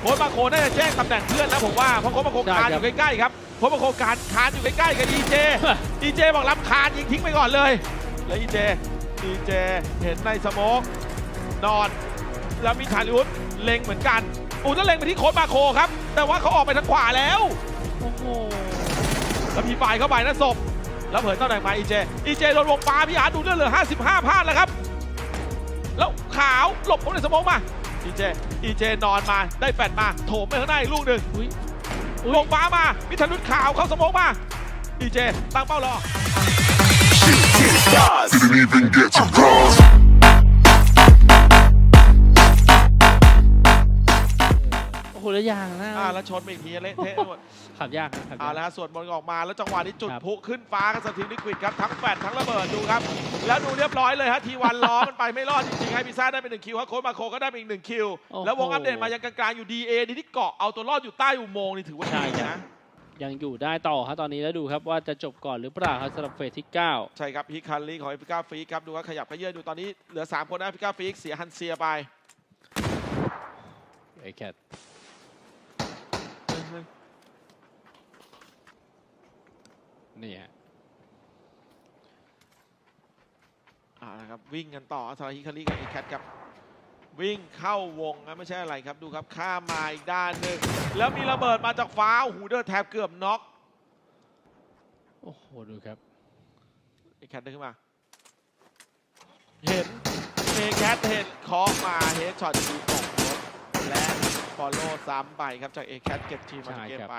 โค้ชมาโคน่าจะแจ้งตำแหน่งเพื่อนนะผมว่าเพราะโค้ชมาโคใช่คานคอรับยู่ใกล้ๆครับโค้ชมาโคคานคานอยู่ใกล้ๆกับดีเจดีเจบอกรับคานยิงทิ้งไปก่อนเลย แล้วดีเจดีเจเห็นในสโมกนอนแล้วมีฐานอุดเล็งเหมือนกันอูจะเล็งไปที่โค้ชมาโคครับ แต่ว่าเขาออกไปทางขวาแล้วโอ้โหแล้วพีฝ่ายเข้าไปนะศพแล้วเผยตำแหน่งมาอีเจอีเจโดนวงปลาพี่อาร์ตดูเลือดเหลือ 55พลาดแล้วครับ แล้วขาวหลบเข้าในสโมองมา อีเจอีเจนอนมาได้แฟดมา โถมไปข้างหน้าอีกลูกหนึ่งอุ้ยลงฟ้ามามิทนุษขาวเข้าสโมองมาอีเจตั้งเป้ารอ Didn't even get to bronze. แล้วชนไปอีกทีเละเทะไปหมดขับยากนะขับากอ่ายแล้วฮะส่วนบอลออกมาแล้วจังหวะนี้จุดครับ พลุขึ้นฟ้ากันสถิติลิควิดครับทั้งแฟดทั้งระเบิดดูครับ แล้วดูเรียบร้อยเลยฮะทีวันล้อมันไปไม่รอดจริงๆให้พิซซ่าได้ไปหนึ่งคิวฮะโค้ชมาโคก็ได้ไปอีกหนึ่งคิว โอ้โหแล้ววงอัปเดตมายังกลางๆอยู่ DA ดีที่เกาะเอาตัวรอดอยู่ใต้อุโมงค์นี่ถือว่าใช่ดีครับ นะ ยังอยู่ได้ต่อครับตอนนี้แล้วดูครับว่าจะจบก่อนหรือเปล่าครับสำหรับเฟสที่ 9 ใช่ครับฮิคารีของเอฟริกาฟรีกครับ ดูว่าขยับขยื่นดูตอนนี้เหลือ 3 คนนะเอฟริกาฟรีกเสียฮันเซียไปไอแค นี่ฮะอ่านะครับวิ่งกันต่อสำหรับฮิคารีกับเอแคทครับ วิ่งเข้าวงนะไม่ใช่อะไรครับดูครับข้ามมาอีกด้านหนึ่งแล้วมีระเบิดมาจากฟ้าโอ้โหูเดินแทบเกือบน็อกโอ้โหดูครับเอแคทเดินขึ้นมา เห็นเอแคทเห็นเคาะมาเฮดช็อตทีตกรถและฟอลโล่ซ้ำไปครับจากเอแคทเก็บทีมมาจากเกมไป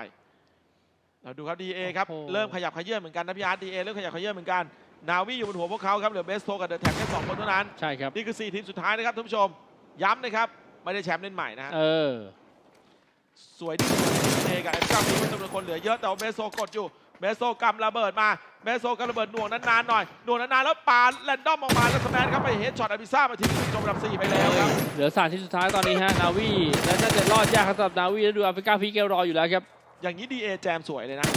เราดูครับดีเอครับโอ้โหเริ่มขยับขยื่นเหมือนกันนะพี่อาร์ตดีเอเริ่มขยับขยื่นเหมือนกัน นาวีอยู่บนหัวพวกเขาครับเหลือเบสโทกับเดอะแท็กแค่สองคนเท่านั้น ใช่ครับ นี่คือ 4 ทีมสุดท้ายนะครับท่านผู้ชม ย้ำนะครับ ไม่ได้แชมป์เล่นใหม่นะฮะเออ สวยที่เอกับเอฟกับมีจำนวนคนเหลือเยอะแต่ว่าเบสโซกดอยู่เบสโซกำระเบิดมาเบสโซกำระเบิดหน่วงนานๆหน่อยหน่วงนานๆแล้วปาแรนดอมออกมาแล้วสแมนครับไปเฮดช็อตอาบิซ่ามาทีมจบอันดับ4ไปแล้วครับเหลือสามที่สุดท้ายตอนนี้ฮะนาวีและน่าจะรอดยากครับสำหรับนาวีแล้วดูแอฟริกาพีเกลรออยู่แล้วครับ อย่างนี้ดีเอแจมสวยเลยนะ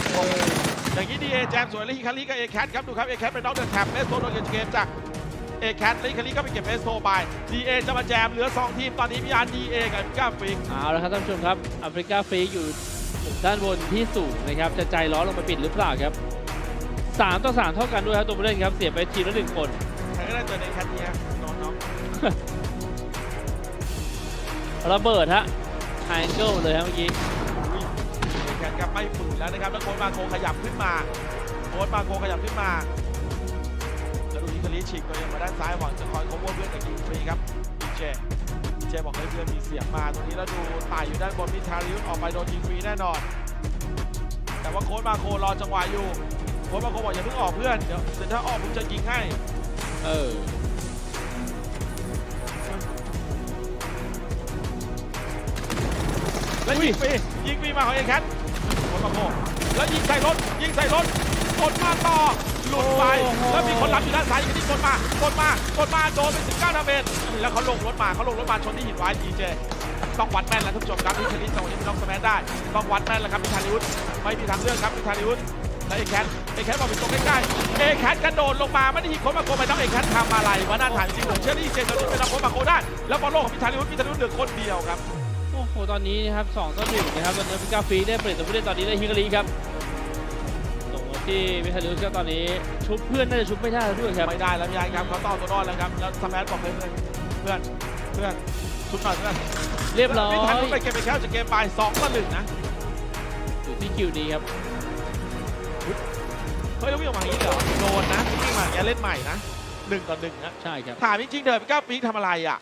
อย่างนี้ดีเอแจมสวยแล้วฮิคาริกับเอแคทครับดูครับเอแคทเป็นน็อกเดอะแท็บเบสโซโดนเกมจากเอแคทแล้วฮิคาริก็ไปเก็บเบสโซไปดีเอจะมาแจมเหลือ 2 ทีมตอนนี้พี่อาร์ดีเอกับเอฟก้าฟิกเอาละครับท่านผู้ชมครับแอฟริกาฟรีอยู่ด้านบนที่สูงนะครับจะใจร้อนลงไปปิดหรือเปล่าครับสามต่อสามเท่ากันด้วยครับตัวผู้เล่นครับเสียไปทีมละหนึ่งคนใครก็ได้เจอในแคทนี้ฮะน้องระเบิดฮะไฮเกิลเลยครับเมื่อกี้ ๆแขนกับไม่ฝืนแล้วนะครับแล้วโค้ดมาโคขยับขึ้นมาโค้ดมาโคขยับขึ้นมาแล้วดูอิตาลีฉีกตัวเองมาด้านซ้ายหวังจะคอยโคเวอร์เพื่อนกับยิงฟรีครับดีเจดีเจบอกให้เพื่อนมีเสียงมาตรงนี้แล้วดูต่อยู่ด้านบนมิทาริวออกไปโดนยิงฟรีแน่นอน แต่ว่าโค้ดมาโครอจังหวะอยู่โค้ดมาโคบอกอย่าเพิ่งออกเพื่อนเดี๋ยวเดี๋ยวถ้าออกผมจะยิงให้ เออแล้วยิงฟรียิงฟรีมาของเอแคท โค้ดมาโคแล้วยิงใส่รถ ยิงใส่รถกดมาต่อหลุดไปโอ้โหแล้วมีคนรับอยู่ด้านซ้ายอีกที่กดมากดมากดมาโดนไป19ดาเมจแล้วเขาลงรถมาเขาลงรถมาชนที่หินไว้ดีเจต้องวัดแม่นแล้วท่านผู้ชมครับที่ชนิดจังหวะนี้เป็นน้องสแมนได้ต้องวัดแม่นแล้วครับพิธาริวุฒิไม่มีทางเลือกครับพิธาริวุฒิแล้วเอแคทเอแคทบอกเป็นตรงใกล้ๆเอแคทกระโดดลงมาไม่ได้ยิงโค้ดมาโคไปต้องเอแคททำอะไรวะน่าถามจริงผมเชื่อที่ดีเจตอนนี้เป็นนักโค้ดมาโคได้แล้วบอลโลกของพิธาริวุฒิพิธาริวุฒิเหลือคนเดียวครับ โอ้โหตอนนี้นะครับสองต่อหนึ่งนะครับตอนนี้แอฟริกาฟรีได้เปลี่ยนตัวผู้เล่นตอนนี้ได้ฮิกาลีครับส่งมาที่มิคาลิสครับตอนนี้ชุบเพื่อนน่าจะชุบไม่ได้แล้วด้วยครับไม่ได้แล้วพี่ไอ้ครับเขาต้องเอาตัวรอดแล้วครับแล้วสแมนบอกเลยเพื่อนเพื่อนชุดหน่อยเพื่อนเรียบร้อยไม่ทันรู้ไปเกมไปแค่จะเกมไปสองต่อหนึ่งนะอยู่ที่คิวดีครับเฮ้ยแล้ววิ่งออกมาอย่างนี้เหรอโดนนะวิ่งมาอย่าเล่นใหม่นะหนึ่งต่อหนึ่งนะใช่ครับถามจริงๆเถอะพี่ก้าวปีกทำอะไรอะ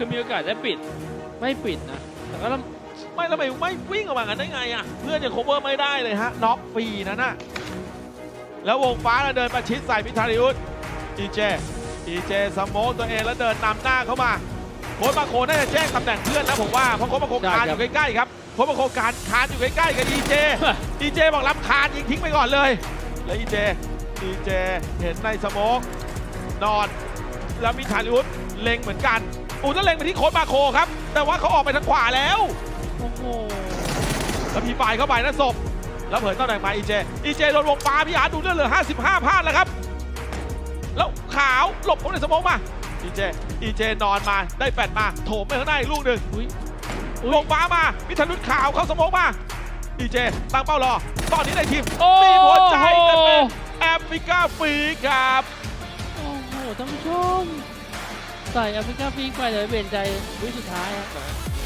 คือมีโอกาสได้ปิด ไม่ปิดนะ แต่ก็ต้องไม่แล้วทำไมไม่วิ่งออกมากันได้ไงอะ เพื่อนยังโคเวอร์ไม่ได้เลยฮะ น็อกฟรีนั่นน่ะ แล้ววงฟ้าน่ะเดินประชิดใส่พิธาริอุสอีเจอีเจสโมกตัวเองแล้วเดินนำหน้าเข้ามาโค้ชมาโคน่าจะแจ้งตำแหน่งเพื่อนนะผมว่าเพราะโค้ชมาโคคานอยู่ใกล้ๆครับโค้ชมาโคคานคานอยู่ใกล้ๆกับดีเจดีเจบอกรับคานยิงทิ้งไปก่อนเลย แล้วดีเจดีเจเห็นในสโมกนอน แล้วมีฐานอุดเล็งเหมือนกัน อูจะเล็งไปที่โค้ดมาโคครับ แต่ว่าเขาออกไปทางขวาแล้ว โอ้โห แล้วพีฝ่ายเข้าไปนะศพ แล้วเผยตำแหน่งมาอีเจ อีเจโดนวงปลาพี่อาร์ตดูเลือดเหลือ 55พลาดแล้วครับ แล้วขาวหลบเข้าในสโมองมา อีเจ อีเจนอนมา ได้แฟดมา โถมไปข้างหน้าอีกลูกหนึ่งอุ้ยลงฟ้ามาพิธนุษขาวเข้าสมองมา อีเจ ตั้งเป้ารอ ตอนนี้ในทีมโอ้มีโหหัวใจกันเป็นแอฟริกาฟรีครับ โอ้โหท่านผู้ชม ใส่แอฟริกาฟิงไปเลยเปลี่ยนใจวิสุดท้ายครับ